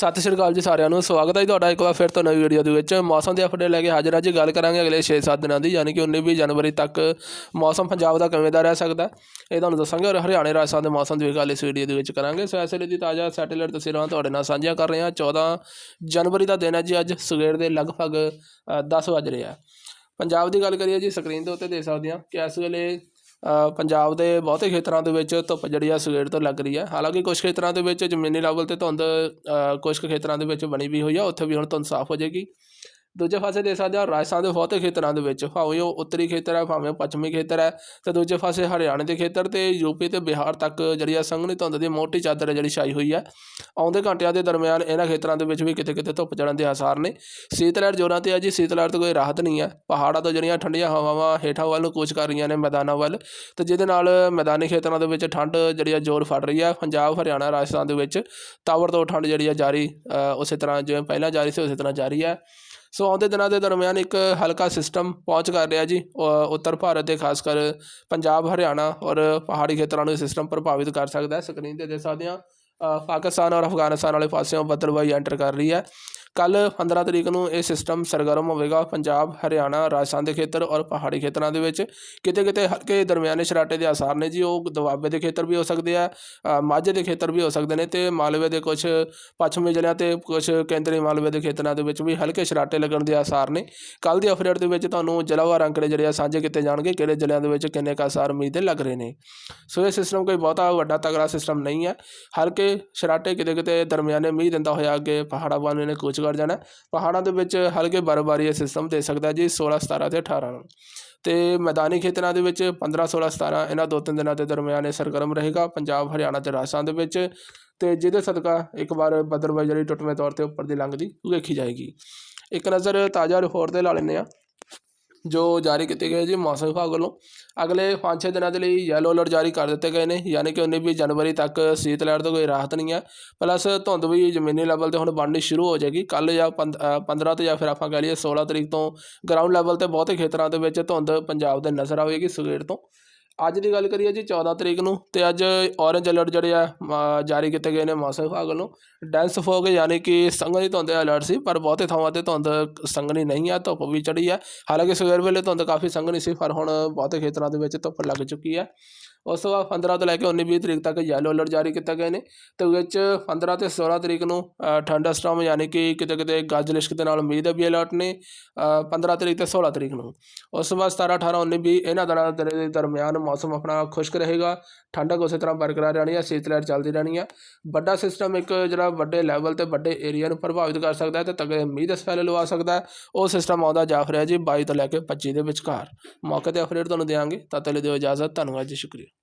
ਸਤਿ ਸ਼੍ਰੀ ਅਕਾਲ ਜੀ ਸਾਰਿਆਂ ਨੂੰ ਸਵਾਗਤ ਹੈ ਜੀ ਤੁਹਾਡਾ ਇੱਕ ਵਾਰ ਫਿਰ ਤੋਂ ਨਵੀਂ ਵੀਡੀਓ ਦੇ ਵਿੱਚ। ਮੌਸਮ ਦੇ ਅਪਡੇਟ ਲੈ ਕੇ ਹਾਜ਼ਰ ਹਾਂ ਜੀ ਗੱਲ ਕਰਾਂਗੇ ਅਗਲੇ 6-7 ਦਿਨਾਂ ਦੀ ਯਾਨੀ ਕਿ 19-20 ਜਨਵਰੀ ਤੱਕ ਮੌਸਮ ਪੰਜਾਬ ਦਾ ਕਿਵੇਂ ਦਾ ਰਹਿ ਸਕਦਾ ਇਹ ਤੁਹਾਨੂੰ ਦੱਸਾਂਗੇ ਔਰ ਹਰਿਆਣੇ ਰਾਜਸਥਾਨ ਦੇ ਮੌਸਮ ਦੀ ਵੀ ਗੱਲ ਇਸ ਵੀਡੀਓ ਦੇ ਵਿੱਚ ਕਰਾਂਗੇ। ਸੋ ਇਸ ਵੇਲੇ ਦੀ ਤਾਜ਼ਾ ਸੈਟੇਲਾਈਟ ਤਸਵੀਰਾਂ ਤੁਹਾਡੇ ਨਾਲ ਸਾਂਝੀਆਂ ਕਰ ਰਹੇ ਹਾਂ। 14 ਜਨਵਰੀ ਦਾ ਦਿਨ ਹੈ ਜੀ ਅੱਜ ਸਵੇਰ ਦੇ ਲਗਭਗ ਅ, 10 ਵਜ ਰਹੇ ਪੰਜਾਬ ਦੀ ਗੱਲ ਕਰੀਏ ਜੀ ਸਕਰੀਨ ਦੇ ਉੱਤੇ ਦੇਖ ਸਕਦੇ ਹਾਂ ਕਿ ਇਸ ਵੇਲੇ ਪੰਜਾਬ ਦੇ ਬਹੁਤੇ ਖੇਤਰਾਂ ਦੇ ਵਿੱਚ ਧੁੱਪ ਜਿਹੜੀ ਆ ਸਵੇਰ ਤੋਂ ਲੱਗ ਰਹੀ ਹੈ ਹਾਲਾਂਕਿ ਕੁਝ ਖੇਤਰਾਂ ਦੇ ਵਿੱਚ ਜ਼ਮੀਨੀ ਲੈਵਲ ਤੇ ਧੁੰਦ ਅ, ਕੁਝ ਕੁ ਖੇਤਰਾਂ ਦੇ ਵਿੱਚ ਬਣੀ ਵੀ ਹੋਈ ਆ ਉੱਥੇ ਵੀ ਹੁਣ ਧੁੰਦ ਸਾਫ਼ ਹੋ ਜਾਏਗੀ। ਦੂਜੇ ਪਾਸੇ ਦੇਖ ਸਕਦੇ ਹਾਂ ਰਾਜਸਥਾਨ ਦੇ ਬਹੁਤੇ ਖੇਤਰਾਂ ਦੇ ਵਿੱਚ, ਭਾਵੇਂ ਉਹ ਉੱਤਰੀ ਖੇਤਰ ਹੈ, ਭਾਵੇਂ ਉਹ ਪੱਛਮੀ ਖੇਤਰ ਹੈ, ਤੇ ਦੂਜੇ ਪਾਸੇ ਹਰਿਆਣੇ ਦੇ ਖੇਤਰ ਤੇ ਯੂਪੀ ਤੇ ਬਿਹਾਰ ਤੱਕ ਜਿਹੜੀ ਆ ਸੰਘਣੀ ਧੁੰਦ ਦੀ ਮੋਟੀ ਚਾਦਰ ਹੈ, ਜਿਹੜੀ ਛਾਈ ਹੋਈ ਹੈ। ਆਉਂਦੇ ਘੰਟਿਆਂ ਦੇ ਦਰਮਿਆਨ ਇਹਨਾਂ ਖੇਤਰਾਂ ਦੇ ਵਿੱਚ ਵੀ ਕਿਤੇ ਕਿਤੇ ਧੁੱਪ ਚੜਨ ਦੇ ਆਸਾਰ ਨੇ। ਸੀਤ ਲਹਿਰ ਜ਼ੋਰਾਂ ਤੇ ਹੈ ਜੀ ਸੀਤ ਲਹਿਰ ਤੋਂ ਕੋਈ ਰਾਹਤ ਨਹੀਂ ਹੈ। ਪਹਾੜਾਂ ਤੋਂ ਜਿਹੜੀਆਂ ਠੰਡੀਆਂ ਹਵਾਵਾਂ ਹੇਠਾਂ ਵੱਲ ਨੂੰ ਕੂਚ ਕਰ ਰਹੀਆਂ ਨੇ ਮੈਦਾਨਾਂ ਵੱਲ, ਤੇ ਜਿਹਦੇ ਨਾਲ ਮੈਦਾਨੀ ਖੇਤਰਾਂ ਦੇ ਵਿੱਚ ਠੰਡ ਜਿਹੜੀ ਆ ਜ਼ੋਰ ਫੜ ਰਹੀ ਹੈ। ਪੰਜਾਬ, ਹਰਿਆਣਾ, ਰਾਜਸਥਾਨ ਦੇ ਵਿੱਚ ਤਾਵਰ ਤੋਂ ਠੰਡ ਜਿਹੜੀ ਆ ਜਾਰੀ ਉਸੇ ਤਰ੍ਹਾਂ ਜਿਵੇਂ ਪਹਿਲਾਂ ਜਾਰੀ ਸੀ, ਉਸੇ ਤਰ੍ਹਾਂ ਜਾਰੀ ਹੈ। ਸੋ ਆਉਂਦੇ ਦਿਨਾਂ ਦੇ ਦਰਮਿਆਨ ਇੱਕ ਹਲਕਾ ਸਿਸਟਮ ਪਹੁੰਚ ਕਰ ਰਿਹਾ ਜੀ ਉੱਤਰ ਭਾਰਤ ਦੇ ਖਾਸ ਕਰ ਪੰਜਾਬ, ਹਰਿਆਣਾ ਔਰ ਪਹਾੜੀ ਖੇਤਰਾਂ ਨੂੰ ਇਹ ਸਿਸਟਮ ਪ੍ਰਭਾਵਿਤ ਕਰ ਸਕਦਾ ਹੈ। ਸਕਰੀਨ ਤੇ ਦੇਖ ਸਕਦੇ ਹਾਂ। ਪਾਕਿਸਤਾਨ ਔਰ ਅਫਗਾਨਿਸਤਾਨ ਵਾਲੇ ਪਾਸਿਓਂ ਬੱਦਲਬਾਈ ਐਂਟਰ ਕਰ ਰਹੀ ਹੈ। ਕੱਲ 15 ਤਰੀਕ ਨੂੰ ਇਹ ਸਿਸਟਮ ਸਰਗਰਮ ਹੋਵੇਗਾ ਪੰਜਾਬ, ਹਰਿਆਣਾ, ਰਾਜਸਥਾਨ ਦੇ ਖੇਤਰ ਔਰ ਪਹਾੜੀ ਖੇਤਰਾਂ ਦੇ ਵਿੱਚ। ਕਿਤੇ ਕਿਤੇ ਹਲਕੇ ਦਰਮਿਆਨੇ ਸ਼ਰਾਟੇ ਦੇ ਆਸਾਰ ਨੇ ਜੀ, ਉਹ ਦੁਆਬੇ ਦੇ ਖੇਤਰ ਵੀ ਹੋ ਸਕਦੇ ਆ ਮਾਝੇ ਦੇ ਖੇਤਰ ਵੀ ਹੋ ਸਕਦੇ ਨੇ ਤੇ ਮਾਲਵੇ ਦੇ ਕੁਝ ਪੱਛਮੀ ਜ਼ਿਲ੍ਹਿਆਂ ਤੇ ਕੁਝ ਕੇਂਦਰੀ ਮਾਲਵੇ ਦੇ ਖੇਤਰਾਂ ਦੇ ਵਿੱਚ ਵੀ ਹਲਕੇ ਸ਼ਰਾਟੇ ਲੱਗਣ ਦੇ ਆਸਾਰ ਨੇ। ਕੱਲ ਦੀ ਅਪਡੇਟ ਦੇ ਵਿੱਚ ਤੁਹਾਨੂੰ ਜ਼ਿਲ੍ਹਾਵਾਰ ਅੰਕੜੇ ਜਿਹੜੇ ਆ ਸਾਂਝੇ ਕੀਤੇ ਜਾਣਗੇ, ਕਿਹੜੇ ਜ਼ਿਲ੍ਹਿਆਂ ਦੇ ਵਿੱਚ ਕਿੰਨੇ ਕੁ ਆਸਾਰ ਉਮੀਦ ਦੇ ਲੱਗ ਰਹੇ ਨੇ। ਸੋ ਇਹ ਸਿਸਟਮ ਕੋਈ ਬਹੁਤਾ ਵੱਡਾ ਤਗੜਾ ਸਿਸਟਮ ਨਹੀਂ ਹੈ। ਹਲਕੇ ਸ਼ਰਾਟੇ ਕਿਤੇ ਕਿਤੇ ਦਰਮਿਆਨੇ ਮੀਂਹ ਦਿੰਦਾ ਹੋਇਆ ਅੱਗੇ ਪਹਾੜਾਂ ਵੱਲ ਨੇ ਕੂਚ ਕਰ ਜਾਣਾ। ਪਹਾੜਾਂ ਦੇ ਵਿੱਚ ਹਲਕੇ ਬਰਫ਼ਬਾਰੀ ਇਹ ਸਿਸਟਮ ਦੇ ਸਕਦਾ ਜੀ 16 17 ਤੇ 18 ਨੂੰ। ਤੇ ਮੈਦਾਨੀ ਖੇਤਰਾਂ ਦੇ ਵਿੱਚ 15 16 17 ਇਹਨਾਂ ਦੋ ਤਿੰਨ ਦਿਨਾਂ ਦੇ ਦਰਮਿਆਨ ਇਹ ਸਰਗਰਮ ਰਹੇਗਾ ਪੰਜਾਬ, ਹਰਿਆਣਾ ਤੇ ਰਾਜਸਥਾਨ ਦੇ ਵਿੱਚ। ਤੇ ਜਿਹਦੇ ਸਦਕਾ ਇੱਕ ਵਾਰ ਬੱਦਲਬਾਈ ਜਿਹੜੀ ਟੁੱਟਵੇਂ ਤੌਰ ਤੇ ਉੱਪਰ ਦੀ ਲੰਘਦੀ ਵੇਖੀ ਜਾਏਗੀ। ਇੱਕ ਨਜ਼ਰ ਤਾਜ਼ਾ ਰਿਪੋਰਟ ਤੇ ਲਾ ਲੈਂਦੇ ਆ ਜੋ ਜਾਰੀ ਕੀਤੇ ਗਏ ਜੀ ਮੌਸਮ ਵਿਭਾਗ ਵੱਲੋਂ, ਅਗਲੇ 5-6 ਦਿਨਾਂ ਦੇ ਲਈ ਯੈਲੋ ਅਲਰਟ ਜਾਰੀ ਕਰ ਦਿੱਤੇ ਗਏ ਨੇ, ਯਾਨੀ ਕਿ 19-20 ਜਨਵਰੀ ਤੱਕ ਸੀਤ ਲਹਿਰ ਤੋਂ ਕੋਈ ਰਾਹਤ ਨਹੀਂ ਹੈ। ਪਲੱਸ ਧੁੰਦ ਵੀ ਜ਼ਮੀਨੀ ਲੈਵਲ ਤੇ ਹੁਣ ਬਣਨੀ ਸ਼ੁਰੂ ਹੋ ਜਾਏਗੀ। ਕੱਲ ਜਾਂ 15 ਤੋਂ ਜਾਂ ਫਿਰ ਆਪਾਂ ਕਹਿ ਲਈਏ 16 ਤਰੀਕ ਤੋਂ ਗਰਾਊਂਡ ਲੈਵਲ ਤੇ ਬਹੁਤੇ ਖੇਤਰਾਂ ਦੇ ਵਿੱਚ ਧੁੰਦ ਪੰਜਾਬ ਦੇ ਨਜ਼ਰ ਆਵੇਗੀ ਸਵੇਰ ਤੋਂ। ਅੱਜ ਦੀ ਗੱਲ ਕਰੀਏ ਜੀ 14 ਤਰੀਕ ਨੂੰ ਤੇ ਅੱਜ ਔਰੇਂਜ ਅਲਰਟ ਜਿਹੜੇ ਆ ਅ, ਜਾਰੀ ਕੀਤੇ ਗਏ ਨੇ ਮੌਸਮ ਵਿਭਾਗ ਵੱਲੋਂ। ਡੈਂਸ ਫੋਗ ਯਾਨੀ ਕਿ ਸੰਘਣੀ ਧੁੰਦ ਅਲਰਟ ਸੀ ਪਰ ਬਹੁਤੇ ਥਾਵਾਂ ਤੇ ਧੁੰਦ ਸੰਘਣੀ ਨਹੀਂ ਆ ਧੁੱਪ ਵੀ ਚੜੀ ਆ। ਹਾਲਾਂਕਿ ਸਵੇਰ ਵੇਲੇ ਧੁੰਦ ਕਾਫੀ ਸੰਘਣੀ ਸੀ ਪਰ ਹੁਣ ਬਹੁਤੇ ਖੇਤਰਾਂ ਦੇ ਵਿੱਚ ਧੁੱਪ ਲੱਗ ਚੁੱਕੀ ਹੈ ਉਸ ਤੋਂ ਬਾਅਦ 15 ਤੋਂ ਲੈ ਕੇ 19 20 ਤਰੀਕ ਤੱਕ ਯੈਲੋ ਅਲਰਟ ਜਾਰੀ ਕੀਤਾ ਗਏ ਨੇ ਤੇ ਵਿੱਚ 15 ਤੇ 16 ਤਰੀਕ ਨੂੰ ਠੰਡਾ ਸਟਾਰਮ ਯਾਨੀ ਕਿ ਕਿਤੇ ਕਿਤੇ ਗਾਜ ਲਿਸ਼ਕ ਦੇ ਨਾਲ ਮੀਂਹ ਦਾ ਵੀ ਅਲਰਟ ਨੇ ਅ, 15 ਤਰੀਕ ਤੇ 16 ਤਰੀਕ ਨੂੰ। ਉਸ ਤੋਂ ਬਾਅਦ 17 18 19 20 ਇਹਨਾਂ ਦਿਨਾਂ ਦੇ ਦਰਮਿਆਨ ਮੌਸਮ ਆਪਣਾ ਖੁਸ਼ਕ ਰਹੇਗਾ। ਠੰਡਕ ਉਸੇ ਤਰ੍ਹਾਂ ਬਰਕਰਾਰ ਰਹਿਣੀ ਹੈ ਸੀਤ ਲਹਿਰ ਚੱਲਦੀ ਰਹਿਣੀ ਹੈ। ਵੱਡਾ ਸਿਸਟਮ ਇੱਕ ਜਿਹੜਾ ਵੱਡੇ ਲੈਵਲ ਤੇ ਵੱਡੇ ਏਰੀਆ ਨੂੰ ਪ੍ਰਭਾਵਿਤ ਕਰ ਸਕਦਾ ਹੈ ਤੇ ਤਗੜੇ ਮੀਂਹ ਦੇ ਸਪੈਲ ਲਵਾ ਸਕਦਾ ਹੈ। ਉਹ ਸਿਸਟਮ ਆਉਂਦਾ ਜਾਫ ਰਿਹਾ ਜੀ 22 ਤੋਂ ਲੈ ਕੇ 25 ਦੇ ਵਿਚਕਾਰ। ਮੌਕੇ ਤੇ ਅਪਡੇਟ ਤੁਹਾਨੂੰ ਦੇਵਾਂਗੇ ਤਦ ਤੱਕ ਲਈ ਦਿਓ ਇਜਾਜ਼ਤ। ਧੰਨਵਾਦ ਜੀ ਸ਼ੁਕਰੀਆ।